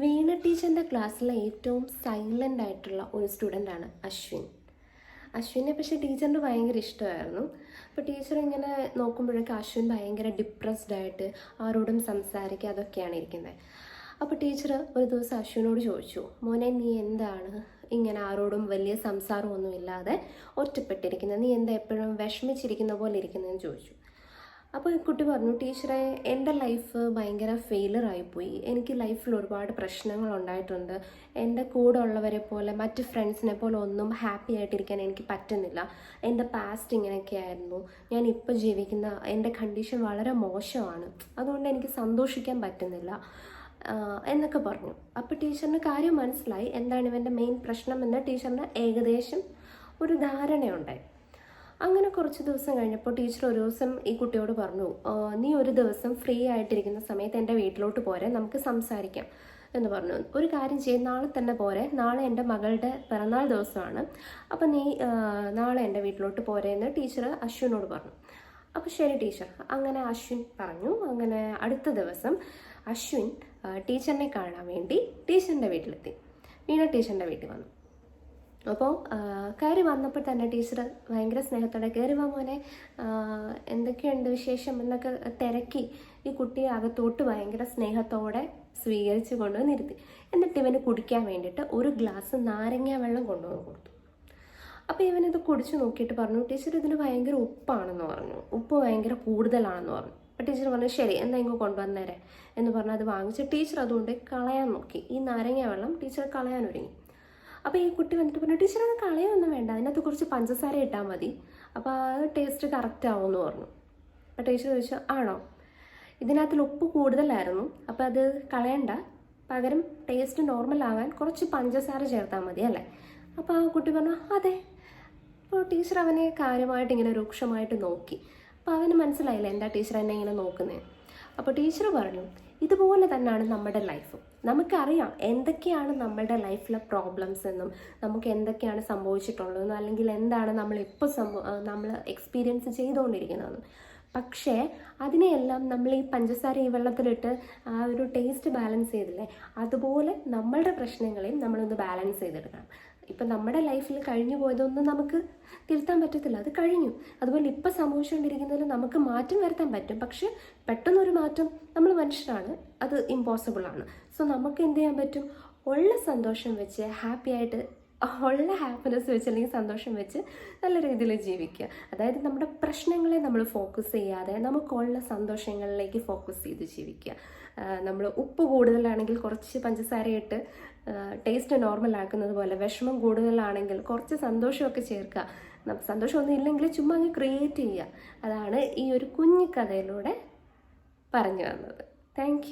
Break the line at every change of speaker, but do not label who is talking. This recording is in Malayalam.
വീണ ടീച്ചറിന്റെ ക്ലാസ്സിലെ ഏറ്റവും സൈലന്റ് ആയിട്ടുള്ള ഒരു സ്റ്റുഡന്റാണ് അശ്വിൻ. അശ്വിനെ പക്ഷേ ടീച്ചറിന് ഭയങ്കര ഇഷ്ടമായിരുന്നു. അപ്പോൾ ടീച്ചർ ഇങ്ങനെ നോക്കുമ്പോഴൊക്കെ അശ്വിൻ ഭയങ്കര ഡിപ്രസ്ഡ് ആയിട്ട് ആരോടും സംസാരിക്കുക അതൊക്കെയാണ് ഇരിക്കുന്നത് അപ്പോൾ ടീച്ചർ ഒരു ദിവസം അശ്വിനോട് ചോദിച്ചു മോനെ നീ എന്താണ് ഇങ്ങനെ ആരോടും വലിയ സംസാരമൊന്നുമില്ലാതെ ഒറ്റപ്പെട്ടിരിക്കുന്നത് നീ എന്താ എപ്പോഴും വിഷമിച്ചിരിക്കുന്ന പോലെ ഇരിക്കുന്നതെന്ന് ചോദിച്ചു. അപ്പോൾ കുട്ടി പറഞ്ഞു ടീച്ചറെ എന്റെ ലൈഫ് ഭയങ്കര ഫെയിലറായിപ്പോയി എനിക്ക് ലൈഫിൽ ഒരുപാട് പ്രശ്നങ്ങൾ ഉണ്ടായിട്ടുണ്ട്. എന്റെ കൂടെ ഉള്ളവരെ പോലെ മറ്റ് ഫ്രണ്ട്സിനെ പോലെ ഒന്നും ഹാപ്പി ആയിട്ടിരിക്കാൻ എനിക്ക് പറ്റുന്നില്ല. എന്റെ പാസ്റ്റ് ഇങ്ങനെയൊക്കെ ആയിരുന്നു. ഞാൻ ഇപ്പോൾ ജീവിക്കുന്ന എന്റെ കണ്ടീഷൻ വളരെ മോശമാണ്. അതുകൊണ്ട് എനിക്ക് സന്തോഷിക്കാൻ പറ്റുന്നില്ല. എന്നൊക്കെ പറഞ്ഞു. അപ്പോൾ ടീച്ചറിന് കാര്യം മനസ്സിലായി. എന്താണ് ഇവന്റെ മെയിൻ പ്രശ്നം എന്ന് ടീച്ചറിന് ഏകദേശം ഒരു ധാരണയുണ്ടായി. അങ്ങനെ കുറച്ച് ദിവസം കഴിഞ്ഞപ്പോൾ ടീച്ചർ ഒരു ദിവസം ഈ കുട്ടിയോട് പറഞ്ഞു നീ ഒരു ദിവസം ഫ്രീ ആയിട്ടിരിക്കുന്ന സമയത്ത് എന്റെ വീട്ടിലോട്ട് പോരെ നമുക്ക് സംസാരിക്കാം. എന്ന് പറഞ്ഞു. ഒരു കാര്യം ചെയ്യും നാളെ തന്നെ പോരെ നാളെ എന്റെ മകളുടെ പിറന്നാൾ ദിവസമാണ് അപ്പം നീ നാളെ എന്റെ വീട്ടിലോട്ട് പോരെ എന്ന് ടീച്ചർ അശ്വിനോട് പറഞ്ഞു. അപ്പോൾ ശരി ടീച്ചർ അങ്ങനെ അശ്വിൻ പറഞ്ഞു. അങ്ങനെ അടുത്ത ദിവസം അശ്വിൻ ടീച്ചറിനെ കാണാൻ വേണ്ടി ടീച്ചറിന്റെ വീട്ടിലെത്തി. വീണ ടീച്ചറിന്റെ വീട്ടിൽ വന്നു. അപ്പോൾ കയറി വന്നപ്പോൾ തന്നെ ടീച്ചർ ഭയങ്കര സ്നേഹത്തോടെ കയറി വാ മോനെ എന്തൊക്കെയുണ്ട് വിശേഷം എന്നൊക്കെ തിരക്കി ഈ കുട്ടിയെ അകത്തോട്ട് ഭയങ്കര സ്നേഹത്തോടെ സ്വീകരിച്ച് കൊണ്ടുവന്ന് ഇരുത്തി. എന്നിട്ട് ഇവന് കുടിക്കാൻ വേണ്ടിയിട്ട് ഒരു ഗ്ലാസ് നാരങ്ങ വെള്ളം കൊണ്ടുവന്ന് കൊടുത്തു. അപ്പോൾ ഇവനിത് കുടിച്ച് നോക്കിയിട്ട് പറഞ്ഞു ടീച്ചർ ഇതിന് ഭയങ്കര ഉപ്പാണെന്ന് പറഞ്ഞു. ഉപ്പ് ഭയങ്കര കൂടുതലാണെന്ന് പറഞ്ഞു. അപ്പോൾ ടീച്ചർ പറഞ്ഞു ശരി എന്നാ ഇങ്ങ് കൊണ്ടുവന്നേരെ. എന്ന് പറഞ്ഞ് അത് വാങ്ങിച്ച് ടീച്ചർ അതുകൊണ്ട് കളയാൻ നോക്കി. ഈ നാരങ്ങ വെള്ളം ടീച്ചർ കളയാൻ ഒരുങ്ങി. അപ്പോൾ ഈ കുട്ടി വന്നിട്ട് പറഞ്ഞു ടീച്ചർ അത് കളയൊന്നും വേണ്ട. അതിനകത്ത് കുറച്ച് പഞ്ചസാര ഇട്ടാൽ മതി. അപ്പോൾ ആ ടേസ്റ്റ് കറക്റ്റ് ആവുമെന്ന് പറഞ്ഞു. അപ്പോൾ ടീച്ചർ ചോദിച്ചു ആണോ? ഇതിനകത്തിൽ ഉപ്പ് കൂടുതലായിരുന്നു. അപ്പോൾ അത് കളയണ്ട. പകരം ടേസ്റ്റ് നോർമൽ ആവാൻ കുറച്ച് പഞ്ചസാര ചേർത്താൽ മതി അല്ലേ? അപ്പോൾ ആ കുട്ടി പറഞ്ഞു അതെ. അപ്പോൾ ടീച്ചർ അവനെ കാര്യമായിട്ട് ഇങ്ങനെ രൂക്ഷമായിട്ട് നോക്കി. അപ്പോൾ അവന് മനസ്സിലായില്ല എന്താ ടീച്ചർ എന്നെ ഇങ്ങനെ നോക്കുന്നത് അപ്പോൾ ടീച്ചർ പറഞ്ഞു ഇതുപോലെ തന്നെയാണ് നമ്മുടെ ലൈഫും. നമുക്കറിയാം എന്തൊക്കെയാണ് നമ്മളുടെ ലൈഫിലെ പ്രോബ്ലംസ് എന്നും നമുക്ക് എന്തൊക്കെയാണ് സംഭവിച്ചിട്ടുള്ളതെന്നും അല്ലെങ്കിൽ എന്താണ് നമ്മൾ ഇപ്പോൾ സംഭവ നമ്മൾ എക്സ്പീരിയൻസ് ചെയ്തുകൊണ്ടിരിക്കുന്നതെന്നും. പക്ഷേ അതിനെയെല്ലാം നമ്മൾ ഈ പഞ്ചസാര ഈ വെള്ളത്തിലിട്ട് ആ ഒരു ടേസ്റ്റ് ബാലൻസ് ചെയ്തില്ലേ? അതുപോലെ നമ്മളുടെ പ്രശ്നങ്ങളെയും നമ്മളൊന്ന് ബാലൻസ് ചെയ്തെടുക്കണം. ഇപ്പം നമ്മുടെ ലൈഫിൽ കഴിഞ്ഞു പോയതൊന്നും നമുക്ക് തിരുത്താൻ പറ്റത്തില്ല. അത് കഴിഞ്ഞു. അതുപോലെ ഇപ്പം സംഭവിച്ചുകൊണ്ടിരിക്കുന്നതിൽ നമുക്ക് മാറ്റം വരുത്താൻ പറ്റും. പക്ഷെ പെട്ടെന്നൊരു മാറ്റം നമ്മൾ മനുഷ്യരാണ്. അത് ഇമ്പോസിബിളാണ് സോ നമുക്ക് എന്ത് ചെയ്യാൻ പറ്റും? ഉള്ള സന്തോഷം വെച്ച് ഹാപ്പി ആയിട്ട് ഉള്ള ഹാപ്പിനെസ് വെച്ച് അല്ലെങ്കിൽ സന്തോഷം വെച്ച് നല്ല രീതിയിൽ ജീവിക്കുക. അതായത് നമ്മുടെ പ്രശ്നങ്ങളെ നമ്മൾ ഫോക്കസ് ചെയ്യാതെ നമുക്കുള്ള സന്തോഷങ്ങളിലേക്ക് ഫോക്കസ് ചെയ്ത് ജീവിക്കുക. നമ്മൾ ഉപ്പ് കൂടുതലാണെങ്കിൽ കുറച്ച് പഞ്ചസാര ഇട്ട് ടേസ്റ്റ് നോർമൽ ആക്കുന്നത് പോലെ വിഷമം കൂടുതലാണെങ്കിൽ കുറച്ച് സന്തോഷമൊക്കെ ചേർക്കുക. സന്തോഷമൊന്നും ഇല്ലെങ്കിൽ ചുമ്മാ അങ്ങ് ക്രിയേറ്റ് ചെയ്യുക. അതാണ് ഈ ഒരു കുഞ്ഞു കഥയിലൂടെ പറഞ്ഞു തന്നത് താങ്ക്